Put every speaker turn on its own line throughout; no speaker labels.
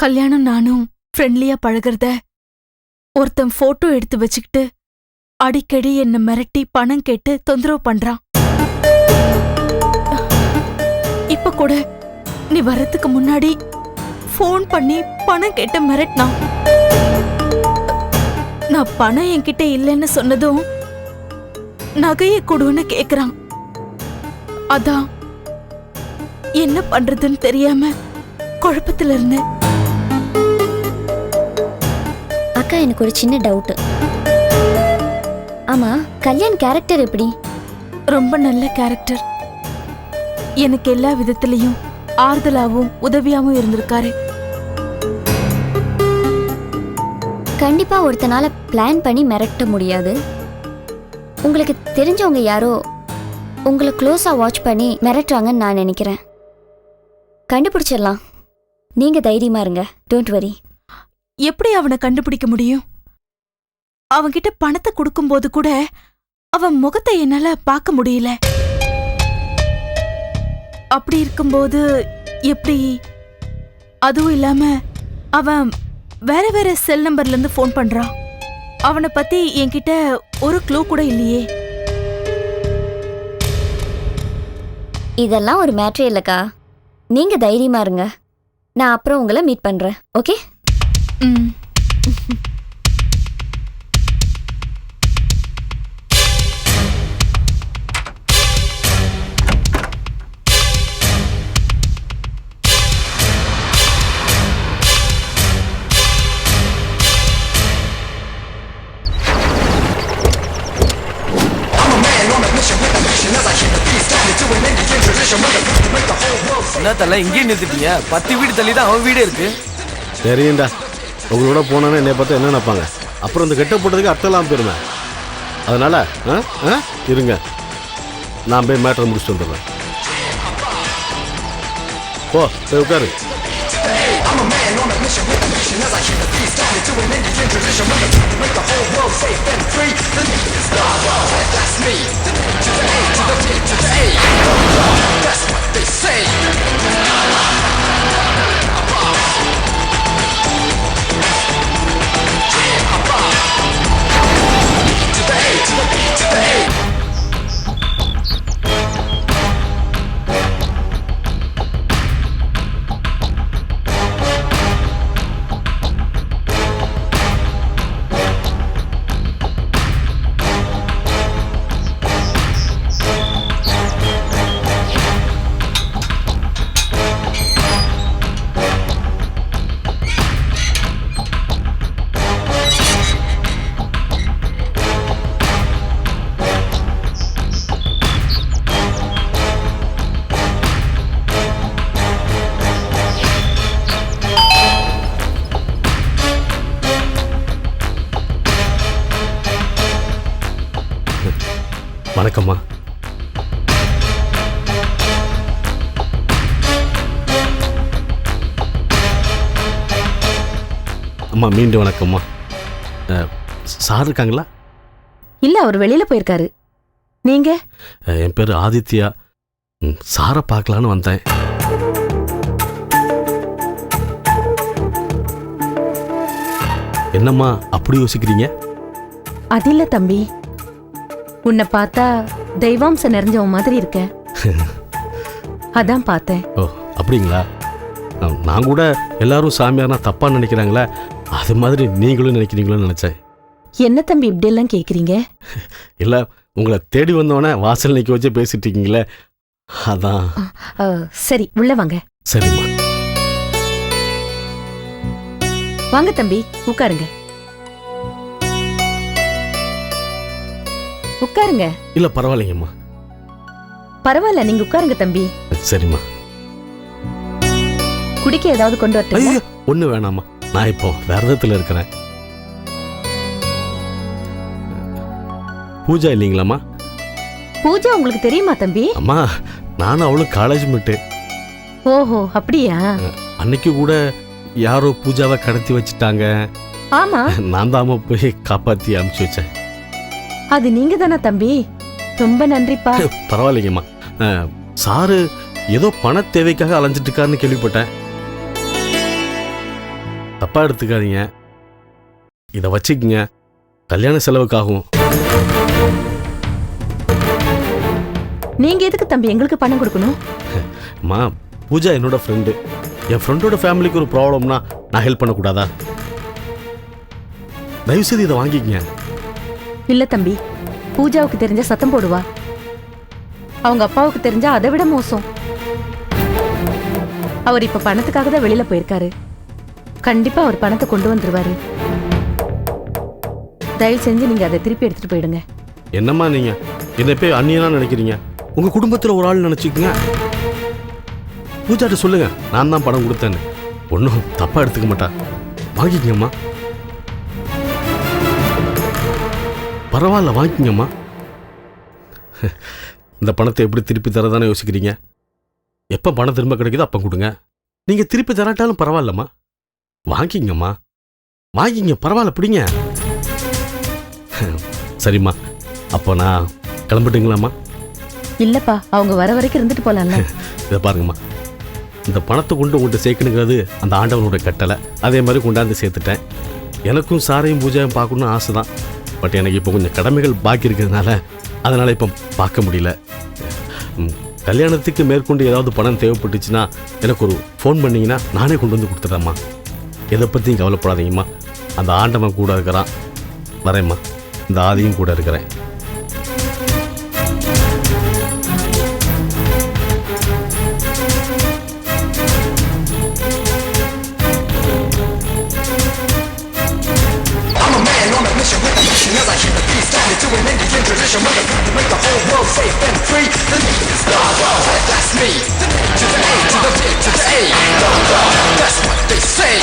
கல்யாணம் நானும் ஃப்ரெண்ட்லியா பழகுறத ஒருத்தன் போட்டோ எடுத்து வச்சுக்கிட்டு அடிக்கடி என்ன மிரட்டி பணம் கேட்டு தொந்தரவு பண்றான். இப்ப கூட நீ வர்றதுக்கு முன்னாடி ஃபோன் பண்ணி பணம் கேட்டு மிரட்டினான். நான் பணம் என்கிட்ட இல்லைன்னு சொன்னதும் நகையை கொடுன்னு கேக்குறான். அதான் என்ன பண்றதுன்னு தெரியாம குழப்பத்துல இருந்தேன்
அக்கா எனக்கு ஒரு சின்ன டவுட் ஆமா கல்யாண் கேரக்டர் எப்படி?
ரொம்ப நல்ல கேரக்டர் எனக்கு எல்லா விதத்திலையும் ஆறுதலாவும் உதவியாவும் இருந்திருக்காரு.
கண்டிப்பா ஒருத்தனால பிளான் பண்ணி மிரட்ட முடியாது. உங்களுக்கு தெரிஞ்சவங்க யாரோ உங்களை க்ளோஸா வாட்ச் பண்ணி மிரட்டுறாங்கன்னு நான் நினைக்கிறேன். கண்டுபிடிச்சிடலாம். நீங்க தைரியமா இருங்க. டோன்ட் வரி
எப்படி அவனை கண்டுபிடிக்க முடியும்? அவன்கிட்ட பணத்தை கொடுக்கும்போது கூட அவன் முகத்தை என்னால பார்க்க முடியல. அப்படி இருக்கும்போது எப்படி? அதுவும் இல்லாம அவன் வேற வேற செல் நம்பர்ல இருந்து ஃபோன் பண்றான். அவனை பத்தி என்கிட்ட ஒரு க்ளூ கூட இல்லையே.
இதெல்லாம் ஒரு மேட்ரே இல்லக்கா. நீங்க தைரியமா இருங்க. நான் அப்புறம் உங்களை மீட் பண்றேன். ஓகே
என்ன தல இங்கேயே நிறுத்திட்டீங்க? பத்து வீடு தள்ளி தான் அவன் வீடு இருக்கு.
தெரியும்டா. உங்களோட போனோன்னே என்னை பார்த்து என்ன நினைப்பாங்க? அப்புறம் இந்த கெட்ட போட்டதுக்கு அர்த்தம் இல்லாமல் அதனால் ஆ ஆ இருங்க. நான் போய் மேட்டரை முடிச்சுட்டு வந்துடுறேன். போ போய் உட்காரு. வணக்கம்மா அம்மா மீண்டும் வணக்கம்மா. சார் இருக்காங்களா?
இல்ல அவர் வெளியில போயிருக்காரு. நீங்க?
என் பேர் ஆதித்யா. ம், சாரை பார்க்கலான்னு வந்தேன். என்னம்மா அப்படி யோசிக்கிறீங்க?
அது இல்ல தம்பி. உன்னை பார்த்தா தெய்வாம்சம் நிறைஞ்சவன் மாதிரி இருக்க. அதான் பார்த்தேன்.
ஓ அப்படிங்களா? நான் கூட எல்லாரும் சாமியார்னா தப்பாக நினைக்கிறாங்களே. அது மாதிரி நீங்களும் நினைக்கிறீங்களோன்னு நினச்சேன்.
என்ன தம்பி இப்படி எல்லாம் கேக்குறீங்க?
இல்லை உங்களை தேடி வந்தோடனே வாசல் நிற்க வச்சு பேசிட்டு இருக்கீங்களே அதான்.
அஹ், சரி உள்ள வாங்க.
சரிம்மா.
வாங்க தம்பி உட்காருங்க. உட்காருங்க.
இல்லை பரவாயில்லைங்கம்மா.
பரவாயில்ல நீங்க உட்காருங்க தம்பி.
சரிம்மா.
குடிக்க ஏதாவது கொண்டு வரட்டுமா
ஐயோ ஒன்றும் வேணாம்மா. நான் இப்போ விரதத்தில் இருக்கிறேன் பூஜா இல்லைங்களாம்மா?
பூஜா உங்களுக்கு தெரியுமா தம்பி?
அம்மா நானும் அவளும் காலேஜ் மிட்டு.
ஓஹோ அப்படியா?
அன்னைக்கு கூட யாரோ பூஜாவை கடத்தி வச்சுட்டாங்க.
ஆமா.
நான் தான் போய் காப்பாற்றி அனுப்பிச்சி வச்சேன்.
அது நீங்க தானே தம்பி? ரொம்ப நன்றிப்பா.
பரவாயில்லைங்கம்மா. சாரு ஏதோ பண தேவைக்காக அலைஞ்சிட்டு இருக்காருன்னு கேள்விப்பட்டேன். தப்பா எடுத்துக்காதீங்க. இதை வச்சுக்கங்க. கல்யாண செலவுக்காகும்
நீங்க எதுக்கு தம்பி எங்களுக்கு பணம் கொடுக்கணும்?
அம்மா பூஜா என்னோட ஃப்ரெண்டு என் ஃப்ரெண்டோட ஃபேமிலிக்கு ஒரு ப்ராப்ளம்னா நான் ஹெல்ப் பண்ணக்கூடாதா? தயவுசெய்து இதை வாங்கிக்கங்க.
இல்ல தம்பி பூஜாவுக்கு தெரிஞ்ச சத்தம் போடுவா. அவங்க அப்பாவுக்கு தெரிஞ்சா அதை விட மோசம். அவர் இப்ப பணத்துக்காக தான் வெளியில போயிருக்காரு. கண்டிப்பா அவர் பணத்தை கொண்டு வந்துருவாரு. தயவு செஞ்சு நீங்க அதை திருப்பி எடுத்துட்டு போயிடுங்க.
என்னம்மா நீங்க? என்னை போய் அந்நியனா நினைக்கிறீங்க? உங்க குடும்பத்துல ஒரு ஆள் நினைச்சுக்கங்க. பூஜாட்ட சொல்லுங்க. நான் தான் பணம் கொடுத்தேன்னு. ஒன்றும் தப்பா எடுத்துக்க மாட்டா. வாங்கிக்கங்கம்மா. பரவாயில்ல வாங்கிக்கங்கம்மா. இந்த பணத்தை எப்படி திருப்பி தரதானே யோசிக்கிறீங்க? எப்போ பணம் திரும்ப கிடைக்குதோ அப்போ கொடுங்க. நீங்கள் திருப்பி தராட்டாலும் பரவாயில்லம்மா. வாங்கிக்கங்கம்மா. வாங்கிங்க பரவாயில்ல பிடிங்க. சரிம்மா அப்போ நான் கிளம்பட்டுங்களாம்மா?
இல்லப்பா அவங்க வர வரைக்கும் இருந்துட்டு போலாம்ல.
இதை பாருங்கம்மா. இந்த பணத்தை கொண்டு உங்கள்கிட்ட சேர்க்கணுங்கிறது அந்த ஆண்டவனோட கட்டளை. அதே மாதிரி கொண்டாந்து சேர்த்துட்டேன். எனக்கும் சாரையும் பூஜையும் பார்க்கணும்னு ஆசை தான் பட் எனக்கு இப்போ கொஞ்சம் கடமைகள் பாக்கி இருக்கிறதுனால அதனால் இப்போ பார்க்க முடியல. கல்யாணத்துக்கு மேற்கொண்டு ஏதாவது பணம் தேவைப்பட்டுச்சுன்னா எனக்கு ஒரு ஃபோன் பண்ணீங்கன்னா நானே கொண்டு வந்து கொடுத்துட்றேம்மா எதை பற்றியும் கவலைப்படாதீங்கம்மா அந்த ஆண்டவன் கூட இருக்கிறான் வரேம்மா இந்த ஆதியும் கூட இருக்கிறேன்
tradition with to make the whole world safe and free. The need is God, God, that's me. To the A, to the B, to the A. God, God, that's what they say.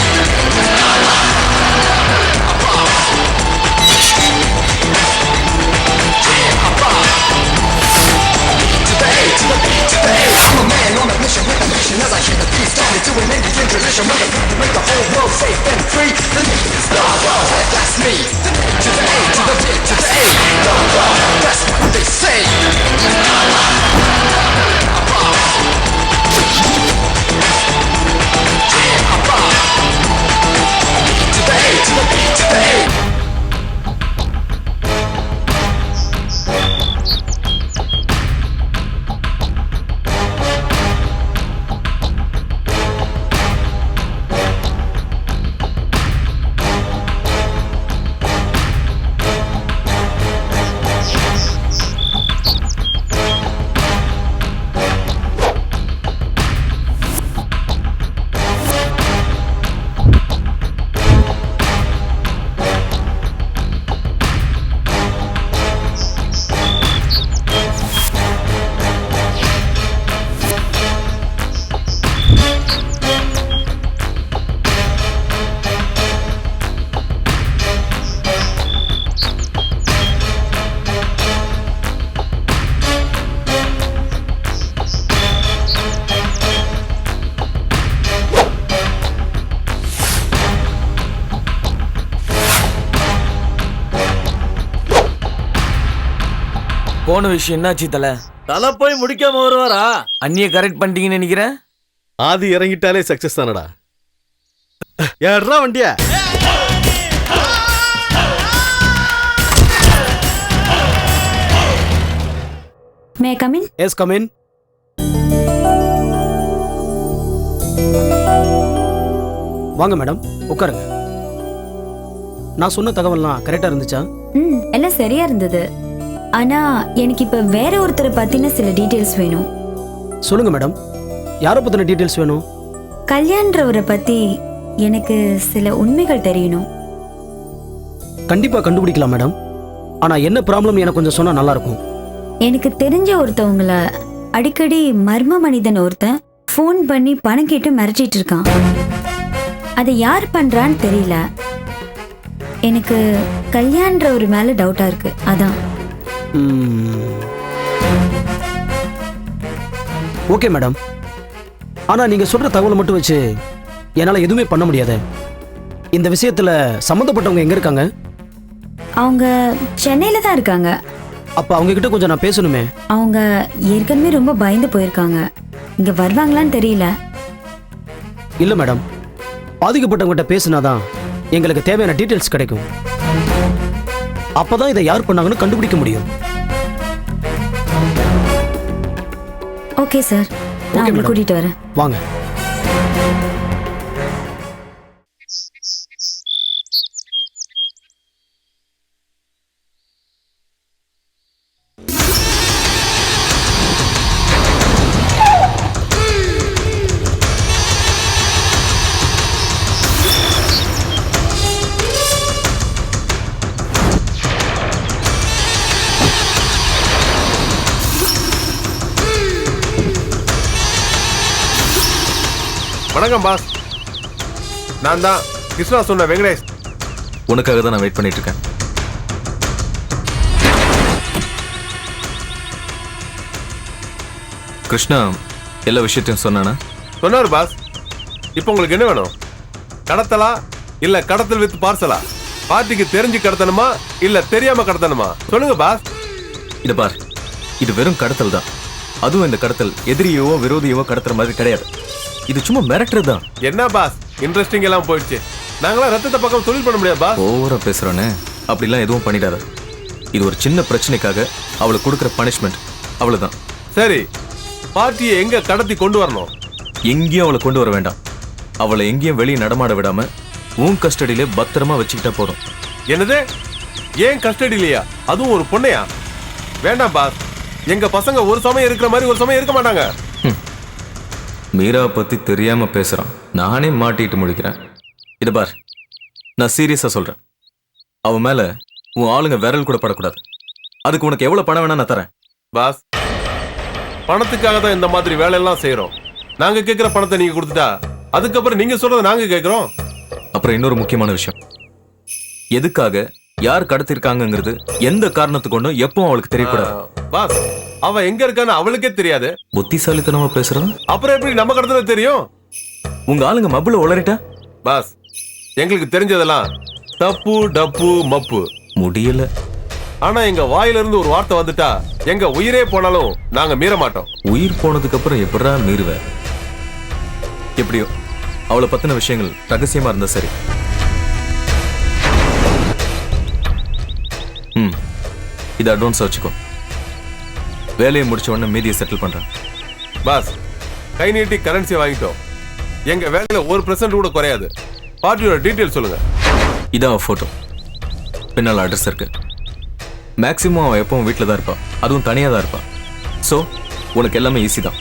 போன விஷயம் என்னாச்சு தல?
தலை போய் முடிக்காம வருவாரா?
அண்ணிய correct பண்ணிட்டீங்கன்னு நினைக்கிறேன்.
ஆதி இறங்கிட்டாலே success தானடா. ஏறா வண்டியா.
May come in
yes come in வாங்க மேடம் உட்காருங்க. நான் சொன்ன தகவல்லாம் கரெக்டா இருந்துச்சா?
ம் எல்லாம் சரியா இருந்தது. ஆனா எனக்கு இப்ப வேற ஒருத்தரை பத்தின சில டீடைல்ஸ் வேணும்.
சொல்லுங்க மேடம் யாரை பத்தின டீடைல்ஸ் வேணும்?
கல்யாண்றவரை பத்தி எனக்கு சில உண்மைகள் தெரியணும்.
கண்டிப்பா கண்டுபிடிக்கலாம் மேடம் ஆனா என்ன ப்ராப்ளம் எனக்கு கொஞ்சம் சொன்னா நல்லா இருக்கும்
எனக்கு தெரிஞ்ச ஒருத்தவங்கள அடிக்கடி மர்ம மனிதன் ஒருத்தன் ஃபோன் பண்ணி பணம் கேட்டு மிரட்டிட்டு இருக்கான். அதை யார் பண்றான்னு தெரியல. எனக்கு கல்யாண்ற ஒரு மேல டவுட்டா இருக்கு. அதான்.
Okay madam. ஆனா நீங்க சொல்ற தகவலை மட்டும் வச்சு என்னால எதுவுமே பண்ண முடியாது. இந்த விஷயத்துல சம்மந்தப்பட்டவங்க எங்க இருக்காங்க?
அவங்க சென்னையில தான் இருக்காங்க.
அப்ப அவங்க கிட்ட கொஞ்சம் நான் பேசணுமே.
அவங்க ஏற்கனவே ரொம்ப பயந்து போயிருக்காங்க. இங்க வருவாங்களான்னு தெரியல.
இல்ல மேடம். பாதிக்கப்பட்டவங்ககிட்ட பேசினாதான் எங்களுக்கு தேவையான டீட்டெயில்ஸ் கிடைக்கும். அப்பதான் இதை யார் பண்ணாங்கன்னு கண்டுபிடிக்க முடியும்.
ஓகே சார் நான் உங்களை. கூட்டிட்டு வரேன்.
வாங்க.
வணக்கம் பாஸ் நான் தான் கிருஷ்ணா சொன்ன வெங்கடேஷ்.
உனக்காக தான் நான் வெயிட் பண்ணிட்டு இருக்கேன் கிருஷ்ணா எல்லா விஷயத்தையும் சொன்னானா?
சொன்னார் பாஸ் இப்போ உங்களுக்கு என்ன வேணும்? கடத்தலா? இல்ல கடத்தல் வித் பார்சலா பார்ட்டிக்கு தெரிஞ்சு கடத்தணுமா? இல்ல தெரியாம கடத்தணுமா? சொல்லுங்க பாஸ்
இத பார். இது வெறும் கடத்தல் தான். அதுவும் இந்த கடத்தல் எதிரியவோ விரோதியவோ கடத்துற மாதிரி கிடையாது. இது சும்மா மிரட்டுறது தான்
என்ன பாஸ் இன்ட்ரெஸ்டிங் எல்லாம் போயிடுச்சு. நாங்களாம் ரத்தத்தை பக்கம் தொழில் பண்ண முடியாது பாஸ்
ஓவரா பேசுறானே. அப்படிலாம் எதுவும் பண்ணிடாத. இது ஒரு சின்ன பிரச்சனைக்காக அவளுக்கு கொடுக்குற பனிஷ்மெண்ட் அவ்வளவுதான்.
சரி. பார்ட்டியை எங்க கடத்தி கொண்டு வரணும்?
எங்கேயும் அவளை கொண்டு வர வேண்டாம். அவளை எங்கேயும் வெளியே நடமாட விடாம உன் கஸ்டடியிலே பத்திரமா வச்சுக்கிட்டா போதும்.
என்னது? ஏன் கஸ்டடிலையா அதுவும் ஒரு பொண்ணையா? வேண்டாம் பாஸ் எங்க பசங்க ஒரு சமயம் இருக்கிற மாதிரி ஒரு சமயம் இருக்க மாட்டாங்க.
மீரா பத்தி தெரியாம பேசுறான். நானே மாட்டிட்டு முடிக்கிறேன் இது பார். நான் சீரியஸா சொல்றேன். அவ மேல உன் ஆளுங்க விரல் கூட படக்கூடாது. அதுக்கு உனக்கு எவ்வளவு பணம் வேணா நான் தரேன்.
பாஸ் பணத்துக்காக தான் இந்த மாதிரி வேலையெல்லாம் செய்றோம். நாங்க கேக்குற பணத்தை நீங்க கொடுத்துட்டா அதுக்கப்புறம் நீங்க சொல்றத நாங்க கேக்குறோம்.
அப்புறம் இன்னொரு முக்கியமான விஷயம். எதுக்காக யார் கடத்திருக்காங்கங்கிறது எந்த காரணத்து கொண்டும் எப்பவும் அவளுக்கு தெரியக்கூடாது.
பாஸ் அவ எங்க இருக்கான்னு அவளுக்கே தெரியாது.
புத்திசாலித்தனமா பேசுறான்?
அப்புறம் எப்படி நம்ம கடத்துறது தெரியும்?
உங்க ஆளுங்க மப்புல உளறிட்டா?
பாஸ் எங்களுக்கு தெரிஞ்சதெல்லாம் தப்பு டப்பு மப்பு.
முடியல.
ஆனா எங்க வாயில இருந்து ஒரு வார்த்தை வந்துட்டா எங்க உயிரே போனாலும் நாங்க மீற மாட்டோம்.
உயிர் போனதுக்கு அப்புறம் எப்படா மீறுவ? எப்படியோ அவளை பத்தின விஷயங்கள் ரகசியமா இருந்தா சரி. ம். இது அட்வான்ஸ் வச்சுக்கோ. வேலையை முடிச்ச உடனே மீதியை செட்டில் பண்றேன்.
பாஸ் கை நீட்டி கரன்சி வாங்கிட்டோம். எங்க வேலையில ஒரு பெர்சன்ட் கூட குறையாது. பார்ட்டியோட டீட்டெயில் சொல்லுங்க.
இதான் ஃபோட்டோ பின்னால் அட்ரஸ் இருக்கு. மேக்ஸிமம் அவன் எப்பவும் வீட்டில் தான் இருப்பான். அதுவும் தனியாக தான் இருப்பான். ஸோ உனக்கு எல்லாமே ஈஸி தான்.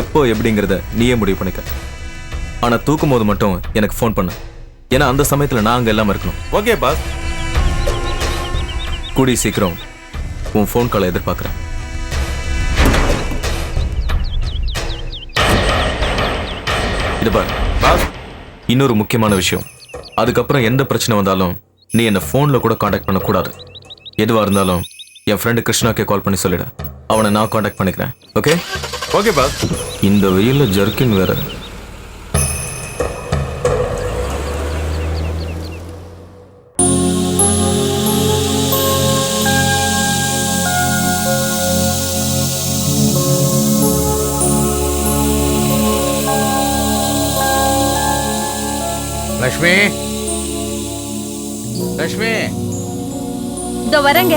எப்போ எப்படிங்கிறத நீயே முடிவு பண்ணிக்க. ஆனால் தூக்கும் போது மட்டும் எனக்கு ஃபோன் பண்ணு. ஏன்னா அந்த சமயத்தில் நான் அங்கே இல்லாமல் இருக்கணும்.
Okay boss.
கூடிய சீக்கிரம் உன் ஃபோன் காலை எதிர்பார்க்குறேன். இது பார்.
பாஸ்.
இன்னொரு முக்கியமான விஷயம். அதுக்கப்புறம் எந்த பிரச்சனை வந்தாலும் நீ என்னை ஃபோனில் கூட காண்டாக்ட் பண்ணக்கூடாது. எதுவாக இருந்தாலும் என் ஃப்ரெண்டு கிருஷ்ணாக்கே கால் பண்ணி சொல்லிடு. அவனை நான் காண்டாக்ட் பண்ணிக்கிறேன். Okay
okay boss.
இந்த வெயில்ல ஜர்க்கின் வேற.
லக்ஷ்மி? லக்ஷ்மி?
இதோ வரேங்க.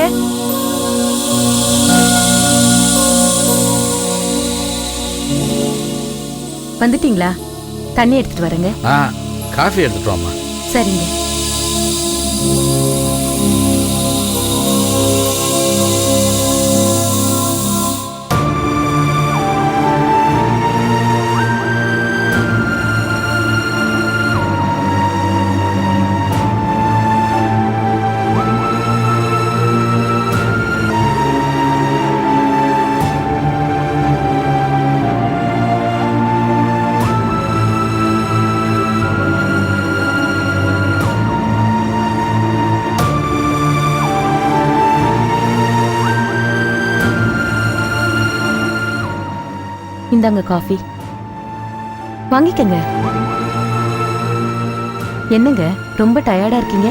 வந்துட்டீங்களா? தண்ணி எடுத்துட்டு வரேங்க.
ஆ காஃபி எடுத்துட்டு வாம்மா.
சரிங்க. இந்தாங்க காஃபி. வாங்கிக்கங்க. என்னங்க ரொம்ப டயர்டா இருக்கீங்க?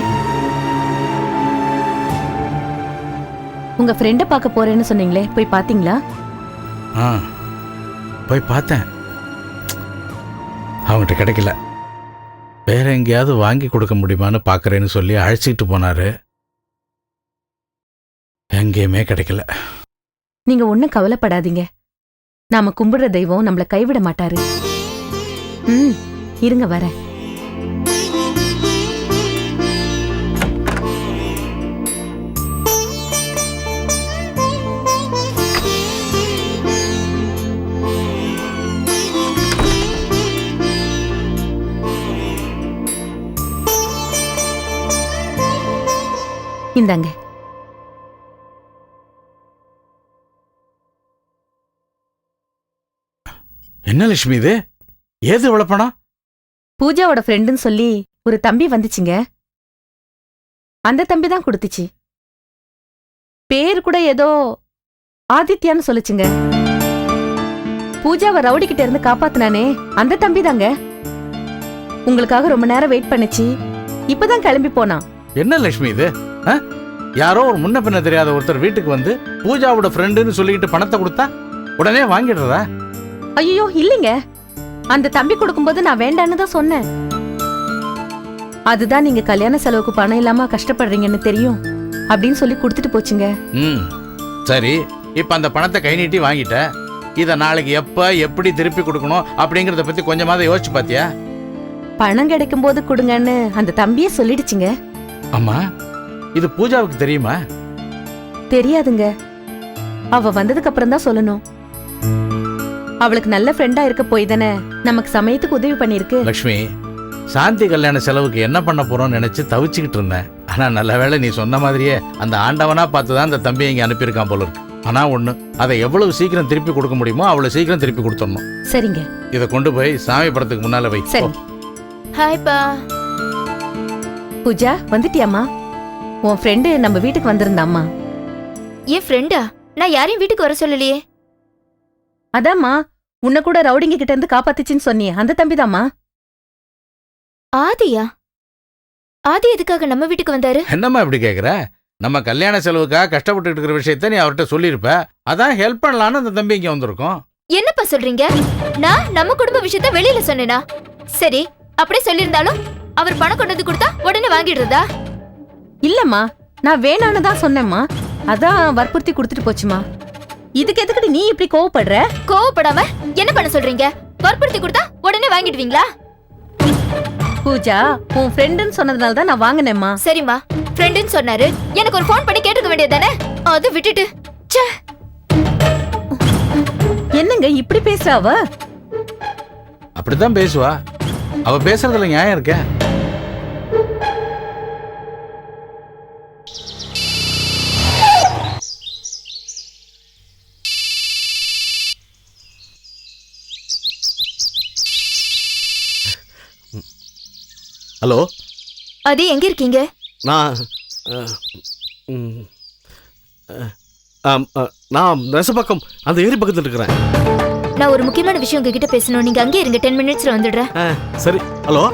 உங்க ஃப்ரெண்ட பார்க்க போறேன்னு சொன்னீங்களே போய் பாத்தீங்களா?
ஆ போய் பார்த்தேன். அவங்ககிட்ட கிடைக்கல. வேற எங்கேயாவது வாங்கி கொடுக்க முடியுமான்னு பார்க்கறேன்னு சொல்லி அழைச்சிட்டு போனாரு. எங்கேயுமே கிடைக்கல.
நீங்க ஒண்ணும் கவலைப்படாதீங்க. நாம கும்பிடுற தெய்வம் நம்மள கைவிட மாட்டாரு. ம் இருங்க வரேன். இந்தாங்க.
என்ன லட்சுமி இது? ஏது இவ்வளவு பணம்?
பூஜாவோட ஃப்ரெண்டுன்னு சொல்லி ஒரு தம்பி வந்துச்சுங்க. அந்த தம்பி தான் கொடுத்துச்சு. பேர் கூட ஏதோ ஆதித்யான்னு சொல்லுச்சுங்க. பூஜாவை ரவுடி கிட்ட இருந்து காப்பாத்துனானே அந்த தம்பி தாங்க. உங்களுக்காக ரொம்ப நேரம் வெயிட் பண்ணுச்சு. இப்பதான் கிளம்பி போனான்.
என்ன லட்சுமி இது? ஆ? யாரோ ஒரு முன்ன பின்ன தெரியாத ஒருத்தர் வீட்டுக்கு வந்து பூஜாவோட ஃப்ரெண்டுன்னு சொல்லிக்கிட்டு பணத்தை கொடுத்தா உடனே வாங்கிடுறதா?
ஐயோ இல்லைங்க. அந்த தம்பி கொடுக்கும்போது நான் வேண்டான்னு தான் சொன்னேன். அதுதான் நீங்க கல்யாண செலவுக்கு பணம் இல்லாம கஷ்டப்படுறீங்கன்னு தெரியும். அப்படின்னு சொல்லி கொடுத்துட்டு போச்சுங்க.
ம். சரி இப்போ அந்த பணத்தை கை நீட்டி வாங்கிட்ட இதை நாளைக்கு எப்போ எப்படி திருப்பி கொடுக்கணும் அப்படிங்கிறத பற்றி கொஞ்சமாவது யோசிச்சு பார்த்தியா
பணம் கிடைக்கும் போது கொடுங்கன்னு அந்த தம்பியே சொல்லிடுச்சுங்க.
அம்மா இது பூஜாவுக்கு தெரியுமா?
தெரியாதுங்க. அவ வந்ததுக்கு அப்புறம் தான் சொல்லணும். அவளுக்கு நல்ல ஃப்ரெண்டா இருக்க போய் தானே? நமக்கு சமயத்துக்கு உதவி பண்ணிருக்கு
லக்ஷ்மி சாந்தி கல்யாண செலவுக்கு என்ன பண்ண போறோம்னு நினைச்சு தவிச்சுக்கிட்டு இருந்தேன். ஆனா நல்ல வேளை நீ சொன்ன மாதிரியே அந்த ஆண்டவனா பார்த்து தான் அந்த தம்பியை இங்க அனுப்பியிருக்கான் போல இருக்கு. ஆனா ஒண்ணு அதை எவ்வளவு சீக்கிரம் திருப்பி கொடுக்க முடியுமோ அவ்வளவு சீக்கிரம் திருப்பி கொடுத்துடணும்.
சரிங்க.
இதை கொண்டு போய் சாமி படத்துக்கு முன்னால வை.
சரி
போ.
ஹாய்ப்பா
பூஜா வந்துட்டியாம்மா? உன் ஃப்ரெண்டு நம்ம வீட்டுக்கு வந்திருந்தாம்மா.
என் ஃப்ரெண்டா நான் யாரையும் வீட்டுக்கு வர சொல்லலையே.
அதாம்மா உன்னை கூட ரவுடிங்க கிட்ட இருந்து காப்பாத்துச்சுன்னு சொன்னியே. அந்த தம்பிதாம்மா?
ஆதியா? ஆதி எதுக்காக நம்ம வீட்டுக்கு வந்தாரு?
என்னம்மா இப்படி கேக்குற? நம்ம கல்யாண செலவுக்காக கஷ்டப்பட்டு இருக்கிற விஷயத்த நீ அவர்கிட்ட சொல்லியிருப்ப அதான் ஹெல்ப் பண்ணலான்னு அந்த தம்பி இங்க வந்திருக்கோம்.
என்னப்பா சொல்றீங்க? நான் நம்ம குடும்ப விஷயத்த வெளியில சொன்னேனா? சரி அப்படியே சொல்லியிருந்தாலும் அவர் பணம் கொண்டு வந்து கொடுத்தா உடனே வாங்கிடுறதா?
இல்லம்மா நான் வேணான்னு தான் சொன்னேம்மா. அதான் வற்புறுத்தி கொடுத்துட்டு போச்சுமா இதுக்கு எதுக்குடி நீ இப்படி கோவப்படுற?
கோவப்படாம என்ன பண்ண சொல்றீங்க? வற்புறுத்தி கொடுத்தா உடனே வாங்கிடுவீங்களா?
பூஜா உன் ஃப்ரெண்டுன்னு சொன்னதுனால தான் நான் வாங்கினேம்மா.
சரிம்மா. ஃப்ரெண்டுன்னு சொன்னாரு. எனக்கு ஒரு ஃபோன் பண்ணி கேட்டுக்க வேண்டியதானே அது விட்டுட்டு. ச்சே.
என்னங்க இப்படி பேசுறா அவ?
அப்படித்தான் பேசுவா. அவ பேசுறதுல நியாயம் இருக்க.
ஹலோ?
அது எங்க இருக்கீங்க?
நான் நான் நெசப்பக்கம் அந்த ஏரி பக்கத்தில் இருக்கிறேன்.
நான் ஒரு முக்கியமான விஷயம் உங்ககிட்ட பேசணும். நீங்க அங்கேயே இருங்க டென் மினிட்ஸ்ல வந்துடுறேன்.
சரி. ஹலோ?